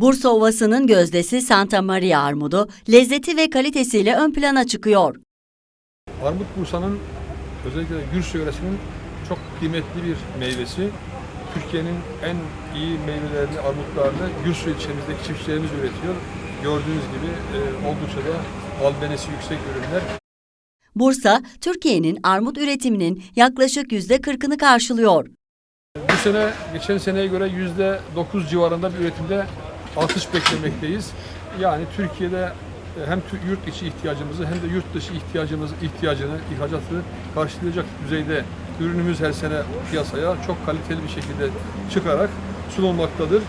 Bursa Ovası'nın gözdesi Santa Maria armudu lezzeti ve kalitesiyle ön plana çıkıyor. Armut Bursa'nın özellikle Gürs yöresinin çok kıymetli bir meyvesi. Türkiye'nin en iyi meyvelerini, armutlarını Gürs ilçemizdeki çiftçilerimiz üretiyor. Gördüğünüz gibi e, oldukça da albenisi yüksek ürünler. Bursa, Türkiye'nin armut üretiminin yaklaşık %40'ını karşılıyor. Bu sene geçen seneye göre yüzde 9 civarında bir üretimde artış beklemekteyiz. Yani Türkiye'de e, hem yurt içi ihtiyacımızı hem de yurt dışı ihtiyacımız ihtiyacını, ihracatını karşılayacak düzeyde ürünümüz her sene piyasaya çok kaliteli bir şekilde çıkarak sunulmaktadır.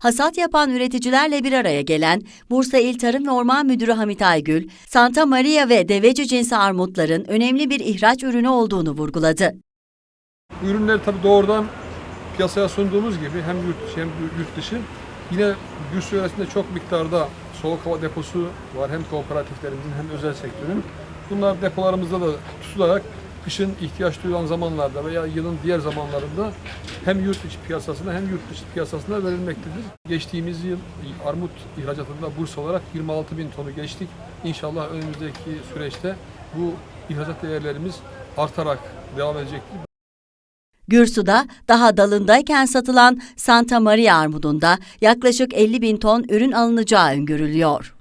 Hasat yapan üreticilerle bir araya gelen Bursa İl Tarım ve Orman Müdürü Hamit Aygül, Santa Maria ve deveci cinsi armutların önemli bir ihraç ürünü olduğunu vurguladı. Bu ürünleri tabii doğrudan piyasaya sunduğumuz gibi hem yurt içi hem yurt dışı yine Gürs yöresinde çok miktarda soğuk hava deposu var hem kooperatiflerimizin hem özel sektörün. Bunlar depolarımızda da tutularak kışın ihtiyaç duyulan zamanlarda veya yılın diğer zamanlarında hem yurt içi piyasasına hem yurt dışı piyasasına verilmektedir. Geçtiğimiz yıl armut ihracatında Bursa olarak 26 bin tonu geçtik. İnşallah önümüzdeki süreçte bu ihracat değerlerimiz artarak devam edecektir. Gürsu'da daha dalındayken satılan Santa Maria armudunda yaklaşık 50 bin ton ürün alınacağı öngörülüyor.